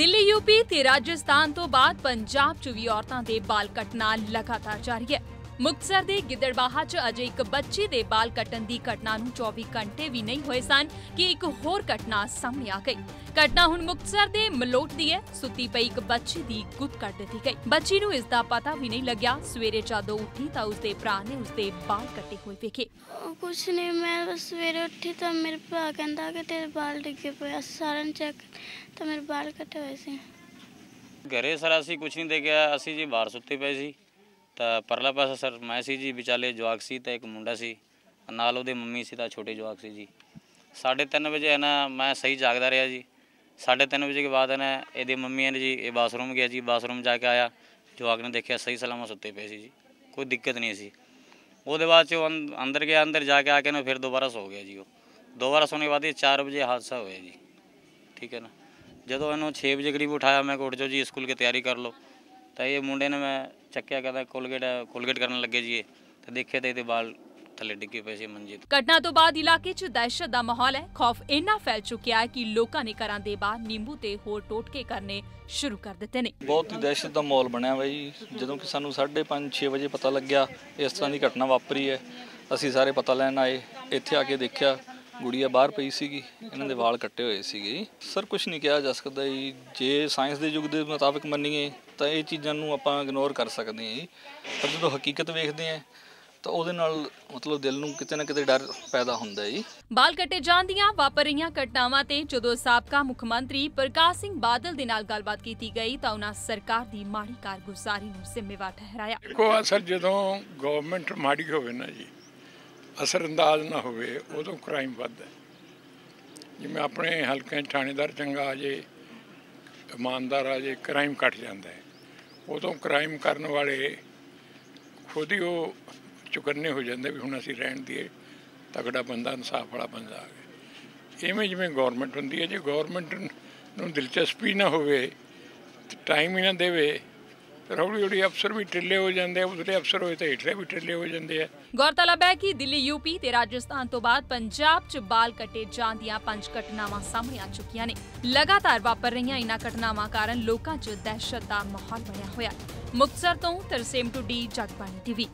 Delhi, UP ਤੇ ਰਾਜਸਥਾਨ ਤੋਂ ਬਾਅਦ ਪੰਜਾਬ 'ਚ ਵੀ ਔਰਤਾਂ ਦੇ ਬਾਲ ਕੱਟਣਾ ਲਗਾਤਾਰ ਜਾਰੀ ਹੈ। ਮੁਕਤਸਰ ਦੇ ਗਿੱਦੜਬਾਹਾ 'ਚ ਅਜੇ ਇੱਕ ਬੱਚੀ ਦੇ ਵਾਲ ਕੱਟਣ ਦੀ ਘਟਨਾ ਨੂੰ 24 ਘੰਟੇ ਵੀ ਨਹੀਂ ਹੋਏ ਸਨ ਕਿ ਇੱਕ ਹੋਰ ਘਟਨਾ ਸਾਹਮਣੇ ਆ ਗਈ। ਘਟਨਾ ਹੁਣ ਮੁਕਤਸਰ ਦੇ ਮਲੋਟ ਦੀ ਹੈ। ਸੁੱਤੀ ਪਈ ਇੱਕ ਬੱਚੀ ਦੀ ਗੁੱਤ ਕੱਟ ਦਿੱਤੀ ਗਈ। ਬੱਚੀ ਨੂੰ ਇਸ ਦਾ ਪਤਾ ਵੀ ਨਹੀਂ ਲੱਗਿਆ। ਸਵੇਰੇ ਜਦੋਂ ਉੱਠੀ ਤਾਂ ਉਸਦੇ ਭਰਾ ਨੇ ਉਸਦੇ ਵਾਲ ਕੱਟੇ ਹੋਏ ਵੇਖੇ। ਕੁਛ ਨਹੀਂ ਮੈਂ ਬਸ ਸਵੇਰੇ ਉੱਠੀ ਤਾਂ ਮੇਰੇ ਭਰਾ ਕਹਿੰਦਾ ਕਿ ਤੇਰੇ ਵਾਲ ਡਿੱਗੇ ਪਏ ਆ। ਸਾਰਿਆਂ ਨੇ ਚੈੱਕ ਤਾਂ ਮੇਰੇ ਵਾਲ ਕੱਟੇ ਹੋਏ ਸੀ। ਘਰੇ ਸਰ ਅਸੀਂ ਕੁਝ ਨਹੀਂ ਦੇਖਿਆ। ਅਸੀਂ ਜੀ ਬਾਹਰ ਸੁੱਤੇ ਪਏ ਸੀ। ਤਾਂ ਪਰਲਾ ਪਾਸਾ ਸਰ, ਮੈਂ ਸੀ ਜੀ, ਵਿਚਾਲੇ ਜਵਾਕ ਸੀ ਤਾਂ ਇੱਕ ਮੁੰਡਾ ਸੀ, ਨਾਲ ਉਹਦੇ ਮੰਮੀ ਸੀ ਤਾਂ ਛੋਟੇ ਜਵਾਕ ਸੀ ਜੀ। 3:30 ਵਜੇ ਨਾ, ਮੈਂ ਸਹੀ ਜਾਗਦਾ ਰਿਹਾ ਜੀ। 3:30 ਵਜੇ ਕੇ ਬਾਅਦ ਨਾ, ਇਹਦੇ ਮੰਮੀ ਨੇ ਜੀ, ਇਹ ਬਾਥਰੂਮ ਗਿਆ ਜੀ, ਬਾਥਰੂਮ ਜਾ ਕੇ ਆਇਆ। ਜਵਾਕ ਨੇ ਦੇਖਿਆ ਸਹੀ ਸਲਾਮਤ ਸੁੱਤੇ ਪਏ ਸੀ ਜੀ, ਕੋਈ ਦਿੱਕਤ ਨਹੀਂ ਸੀ। ਉਹਦੇ ਬਾਅਦ ਚ ਅੰਦਰ ਗਿਆ, ਅੰਦਰ ਜਾ ਕੇ ਆ ਕੇ ਨਾ ਫਿਰ ਦੁਬਾਰਾ ਸੋ ਗਿਆ ਜੀ ਉਹ। ਦੁਬਾਰਾ ਸੋਨੇ ਬਾਅਦ ਇਹ 4 ਵਜੇ ਹਾਦਸਾ ਹੋਇਆ ਜੀ। ਠੀਕ ਹੈ ਨਾ? ਜਦੋਂ ਇਹਨੂੰ 6 ਵਜੇ ਕਰੀਬ ਉਠਾਇਆ, ਮੈਂ ਕੋਟ ਜੋ ਜੀ, ਸਕੂਲ ਕੇ ਤਿਆਰੀ ਕਰ ਲਓ। ਤਾਂ ਇਹ ਮੁੰਡੇ ਨੇ ਮੈਂ ਚੱਕਿਆ ਕਹਿੰਦਾ ਕੋਲਗੇਟ ਕੋਲਗੇਟ ਕਰਨ ਲੱਗੇ ਜੀ ਤੇ ਦੇਖਿਆ ਤੇ ਇਹਦੇ ਵਾਲ ਥੱਲੇ ਡਿੱਗੇ ਪਏ ਸੀ ਮੰਜੇ ਘਟਨਾ ਤੋਂ ਬਾਅਦ ਇਲਾਕੇ 'ਚ ਦਹਿਸ਼ਤ ਦਾ ਮਾਹੌਲ ਹੈ। ਖੌਫ ਇੰਨਾ ਫੈਲ ਚੁੱਕਿਆ ਹੈ ਕਿ ਲੋਕਾਂ ਨੇ ਘਰਾਂ ਦੇ ਬਾਹਰ ਨਿੰਬੂ ਤੇ ਹੋਰ ਟੋਟਕੇ ਕਰਨੇ ਸ਼ੁਰੂ ਕਰ ਦਿੱਤੇ ਨੇ। ਬਹੁਤ ਹੀ ਦਹਿਸ਼ਤ ਦਾ ਮਾਹੌਲ ਬਣਿਆ ਜੀ। ਜਦੋਂ ਕਿ ਸਾਨੂੰ 5:30 6 ਵਜੇ ਪਤਾ ਲੱਗਿਆ ਇਸ ਤਰ੍ਹਾਂ ਦੀ ਘਟਨਾ ਵਾਪਰੀ ਹੈ। ਅਸੀਂ ਸਾਰੇ ਪਤਾ ਲੈਣ ਆਏ ਇੱਥੇ ਆ ਕੇ ਦੇਖਿਆ। ਗੁੜੀਆ ਬਾਹਰ ਪਈ ਸੀਗੀ ਇਹਨਾਂ ਦੇ ਵਾਲ ਕੱਟੇ ਹੋਏ ਸੀਗੇ ਸਰ ਕੁਝ ਨਹੀਂ ਕਿਹਾ ਜਾ ਸਕਦਾ ਜੀ। ਜੇ ਸਾਇੰਸ ਦੇ ਯੁੱਗ ਦੇ ਮੁਤਾਬਕ ਮੰਨੀਏ ਤਾਂ ਇਹ ਚੀਜ਼ਾਂ ਨੂੰ ਆਪਾਂ ਇਗਨੋਰ ਕਰ ਸਕਦੇ ਹਾਂ ਜੀ। ਪਰ ਜਦੋਂ ਹਕੀਕਤ ਵੇਖਦੇ ਹਾਂ ਤਾਂ ਉਹਦੇ ਨਾਲ ਮਤਲਬ ਦਿਲ ਨੂੰ ਕਿਤੇ ਨਾ ਕਿਤੇ ਡਰ ਪੈਦਾ ਹੁੰਦਾ ਹੈ ਜੀ। ਬਾਲ ਕੱਟੇ ਜਾਣ ਦੀਆਂ ਵਾਪਰ ਰਹੀਆਂ ਘਟਨਾਵਾਂ ਤੇ ਜਦੋਂ ਸਾਬਕਾ ਮੁੱਖ ਮੰਤਰੀ ਪ੍ਰਕਾਸ਼ ਸਿੰਘ ਬਾਦਲ ਦੇ ਨਾਲ ਗੱਲਬਾਤ ਕੀਤੀ ਗਈ ਤਾਂ ਉਹਨਾਂ ਸਰਕਾਰ ਦੀ ਮਾੜੀ ਕਾਰਗੁਜ਼ਾਰੀ ਨੂੰ ਜ਼ਿੰਮੇਵਾਰ ਠਹਿਰਾਇਆ। ਦੇਖੋ ਅਸਰ ਜਦੋਂ ਗਵਰਨਮੈਂਟ ਮਾੜੀ ਹੋਵੇ ਨਾ ਜੀ ਅਸਰਅੰਦਾਜ਼ ਨਾ ਹੋਵੇ, ਉਦੋਂ ਕ੍ਰਾਈਮ ਵੱਧਦਾ ਜਿਵੇਂ ਆਪਣੇ ਹਲਕੇ 'ਚ ਥਾਣੇਦਾਰ ਚੰਗਾ ਆ ਜੇ ਇਮਾਨਦਾਰ ਆ ਜੇ ਕ੍ਰਾਈਮ ਘਟ ਜਾਂਦਾ ਹੈ। ਉਦੋਂ ਕ੍ਰਾਈਮ ਕਰਨ ਵਾਲੇ ਖੁਦ ਹੀ ਉਹ ਚੁਕੰਨੇ ਹੋ ਜਾਂਦੇ ਵੀ ਹੁਣ ਅਸੀਂ ਰਹਿਣ ਦੀਏ, ਤਗੜਾ ਬੰਦਾ, ਇਨਸਾਫ ਵਾਲਾ ਬੰਦਾ ਆ ਗਿਆ। ਇਵੇਂ ਜਿਵੇਂ ਗਵਰਨਮੈਂਟ ਹੁੰਦੀ ਹੈ, ਜੇ ਗਵਰਨਮੈਂਟ ਨੂੰ ਦਿਲਚਸਪੀ ਨਾ ਹੋਵੇ ਟਾਈਮ ਹੀ ਨਾ ਦੇਵੇ ਹੌਲੀ ਹੌਲੀ ਅਫਸਰ ਵੀ ਢਿੱਲੇ ਹੋ ਜਾਂਦੇ ਆ ਉਧਰੇ ਅਫਸਰ ਹੋਏ ਤਾਂ ਹੇਠਲੇ ਵੀ ਢਿੱਲੇ ਹੋ ਜਾਂਦੇ ਆ। ਗੌਰਤਲਬ ਹੈ ਕਿ ਦਿੱਲੀ, ਯੂਪੀ ਤੇ ਰਾਜਸਥਾਨ ਤੋਂ ਬਾਅਦ ਪੰਜਾਬ 'ਚ ਬਾਲ ਕੱਟੇ ਜਾਣ ਦੀਆਂ ਪੰਜ ਘਟਨਾਵਾਂ ਸਾਹਮਣੇ ਆ ਚੁੱਕੀਆਂ ਨੇ। ਲਗਾਤਾਰ ਵਾਪਰ ਰਹੀਆਂ ਇਨ੍ਹਾਂ ਘਟਨਾਵਾਂ ਕਾਰਨ ਲੋਕਾਂ 'ਚ ਦਹਿਸ਼ਤ ਦਾ ਮਾਹੌਲ ਬਣਿਆ ਹੋਇਆ। ਮੁਕਤਸਰ ਤੋਂ ਤਰਸੇਮ ਟੁੱਡੀ, ਜਗਬਾਣੀ ਟੀਵੀ।